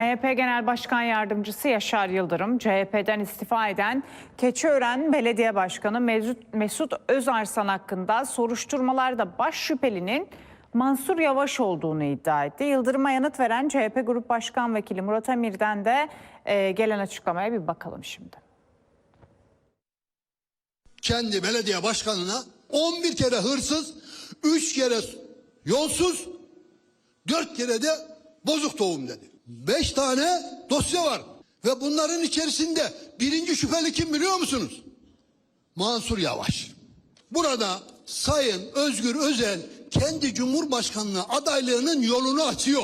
MHP Genel Başkan Yardımcısı Yaşar Yıldırım, CHP'den istifa eden Keçiören Belediye Başkanı Mesut, Özarslan hakkında soruşturmalarda baş şüphelinin Mansur Yavaş olduğunu iddia etti. Yıldırım'a yanıt veren CHP Grup Başkan Vekili Murat Emir'den de e, gelen açıklamaya bir bakalım şimdi. kendi belediye başkanına 11 kere hırsız, 3 kere yolsuz, 4 kere de bozuk tohum dedi. 5 tane dosya var ve bunların içerisinde birinci şüpheli kim biliyor musunuz? Mansur Yavaş. Burada Sayın Özgür Özel kendi Cumhurbaşkanlığı adaylığının yolunu açıyor.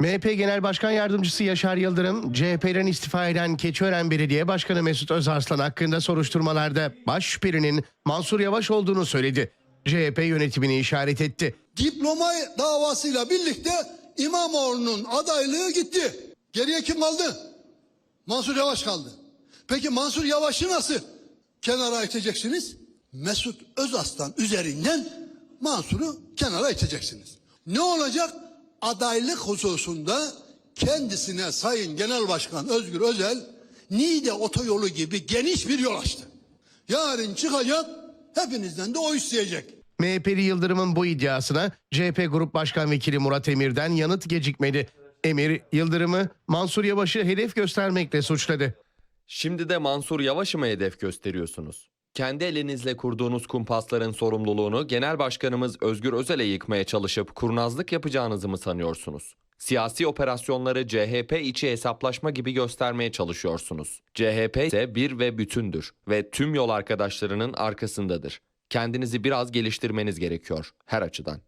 MHP Genel Başkan Yardımcısı Yaşar Yıldırım, CHP'den istifa eden Keçiören Belediye Başkanı Mesut Özarslan hakkında soruşturmalarda baş şüphelinin Mansur Yavaş olduğunu söyledi. CHP yönetimini işaret etti. Diploma davasıyla birlikte İmamoğlu'nun adaylığı gitti. Geriye kim kaldı? Mansur Yavaş kaldı. Peki Mansur Yavaş'ı nasıl kenara iteceksiniz? Mesut Özaslan üzerinden Mansur'u kenara iteceksiniz. Ne olacak? Adaylık hususunda kendisine Sayın Genel Başkan Özgür Özel Niğde otoyolu gibi geniş bir yol açtı. Yarın çıkacak hepinizden de oy isteyecek. MHP'li Yıldırım'ın bu iddiasına CHP Grup Başkan Vekili Murat Emir'den yanıt gecikmedi. Emir, Yıldırım'ı Mansur Yavaş'ı hedef göstermekle suçladı. Şimdi de Mansur Yavaş'ı mı hedef gösteriyorsunuz? Kendi elinizle kurduğunuz kumpasların sorumluluğunu Genel Başkanımız Özgür Özel'e yıkmaya çalışıp kurnazlık yapacağınızı mı sanıyorsunuz? Siyasi operasyonları CHP içi hesaplaşma gibi göstermeye çalışıyorsunuz. CHP ise bir ve bütündür ve tüm yol arkadaşlarının arkasındadır. Kendinizi biraz geliştirmeniz gerekiyor her açıdan.